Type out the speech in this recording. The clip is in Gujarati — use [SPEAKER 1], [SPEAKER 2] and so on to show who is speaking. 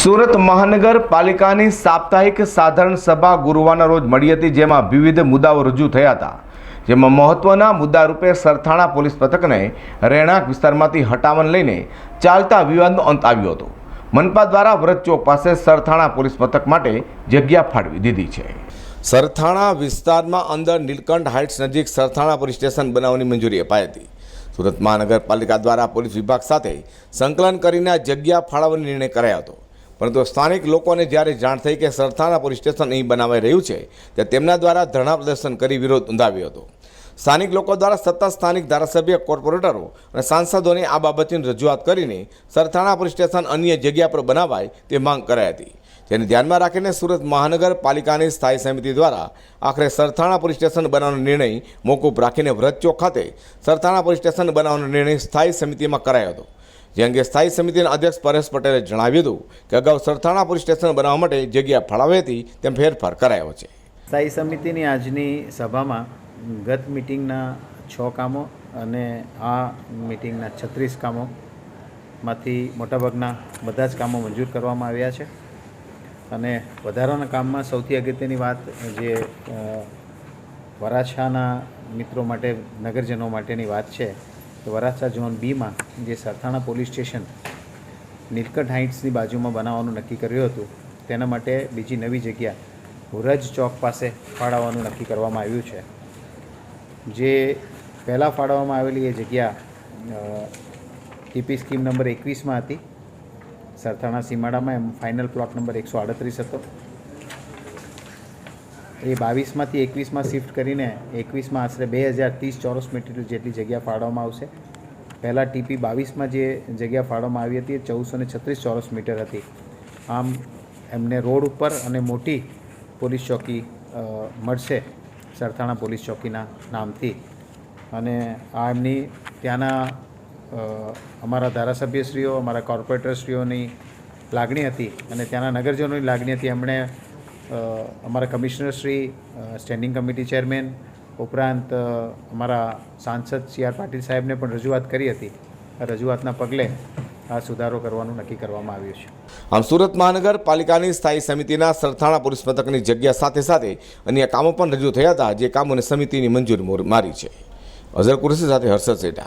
[SPEAKER 1] સુરત મહાનગરપાલિકાની સાપ્તાહિક સાધારણ સભા ગુરુવારના રોજ મળી હતી, જેમાં વિવિધ મુદ્દાઓ રજૂ થયા હતા. જેમાં મહત્વના મુદ્દા રૂપે સરથાણા પોલીસ પથકને રહેણાંક વિસ્તારમાંથી હટાવન લઈને ચાલતા વિવાદનો અંત આવ્યો હતો. મનપા દ્વારા વ્રત ચોક પાસે સરથાણા પોલીસ મથક માટે જગ્યા ફાળવી દીધી છે. સરથાણા વિસ્તારમાં અંદર નીલકંઠ હાઇટ્સ નજીક સરથાણા પોલીસ સ્ટેશન બનાવવાની મંજૂરી અપાઈ હતી. સુરત મહાનગરપાલિકા દ્વારા પોલીસ વિભાગ સાથે સંકલન કરીને જગ્યા ફાળવવાનો નિર્ણય કરાયો હતો. પરંતુ સ્થાનિક લોકોને જ્યારે જાણ થઈ કે સરથાણા પોલીસ સ્ટેશન અહીં બનાવાઈ રહ્યું છે, ત્યારે તેમના દ્વારા ધરણા પ્રદર્શન કરી વિરોધ નોંધાવ્યો હતો. સ્થાનિક લોકો દ્વારા સત્તા સ્થાનિક ધારાસભ્ય, કોર્પોરેટરો અને સાંસદોને આ બાબતની રજૂઆત કરીને સરથાણા પોલીસ સ્ટેશન અન્ય જગ્યા પર બનાવાય તે માંગ કરાઈ હતી. જેને ધ્યાનમાં રાખીને સુરત મહાનગરપાલિકાની સ્થાયી સમિતિ દ્વારા આખરે સરથાણા પોલીસ સ્ટેશન બનાવવાનો નિર્ણય મોકૂફ રાખીને વ્રત ચોક ખાતે સરથાણા પોલીસ સ્ટેશન બનાવવાનો નિર્ણય સ્થાયી સમિતિમાં કરાયો હતો. જે અંગે સ્થાયી સમિતિના અધ્યક્ષ પરેશ પટેલે જણાવ્યું હતું કે અગાઉ સરથાણા પોલીસ સ્ટેશન બનાવવા માટે જગ્યા ફાળવી હતી, તેમ ફેરફાર કરાયો છે.
[SPEAKER 2] સ્થાયી સમિતિની આજની સભામાં ગત મિટિંગના છ કામો અને આ મિટિંગના છત્રીસ કામોમાંથી મોટાભાગના બધા જ કામો મંજૂર કરવામાં આવ્યા છે. અને વધારાના કામમાં સૌથી અગત્યની વાત જે વરાછાના મિત્રો માટે, નગરજનો માટેની વાત છે વરાછા ઝોન બીમાં જે સરથાણા પોલીસ સ્ટેશન નીલકંઠ હાઇટ્સની બાજુમાં બનાવવાનું નક્કી કર્યું હતું, તેના માટે બીજી નવી જગ્યા હુરજ ચોક પાસે ફાળવવાનું નક્કી કરવામાં આવ્યું છે. જે પહેલાં ફાળવવામાં આવેલી એ જગ્યા ટીપી સ્કીમ નંબર એકવીસમાં હતી. સરથાણા સીમાડામાં એમ ફાઇનલ પ્લોટ નંબર એકસો આડત્રીસ હતો. એ બાવીસમાંથી એકવીસમાં શિફ્ટ કરીને એકવીસમાં આશરે બે હજાર ત્રીસ ચોરસ મીટર જેટલી જગ્યા ફાળવવામાં આવશે. પહેલાં ટીપી બાવીસમાં જે જગ્યા ફાળવવામાં આવી હતી એ ચૌદસો ને છત્રીસ ચોરસ મીટર હતી. આમ એમને રોડ ઉપર અને મોટી પોલીસ ચોકી મળશે સરથાણા પોલીસ ચોકીના નામથી. અને આ એમની ત્યાંના અમારા ધારાસભ્યશ્રીઓ, અમારા કોર્પોરેટરશ્રીઓની લાગણી હતી અને ત્યાંના નગરજનોની લાગણી હતી. એમણે અમારા કમિશનરશ્રી સ્ટેન્ડિંગ કમિટી ચેરમેન, ઉપરાંત અમારા સાંસદ સી આર પાટીલ સાહેબને પણ રજૂઆત કરી હતી. રજૂઆતના પગલે આ સુધારો કરવાનું નક્કી કરવામાં આવ્યું છે.
[SPEAKER 1] આમ સુરત મહાનગરપાલિકાની સ્થાયી સમિતિના સરથાણા પોલીસ મથકની જગ્યા સાથે સાથે અન્ય કામો પણ રજૂ થયા હતા, જે કામોને સમિતિની મંજૂરી મોર- છે. અઝર સાથે હર્ષદ સેઠા.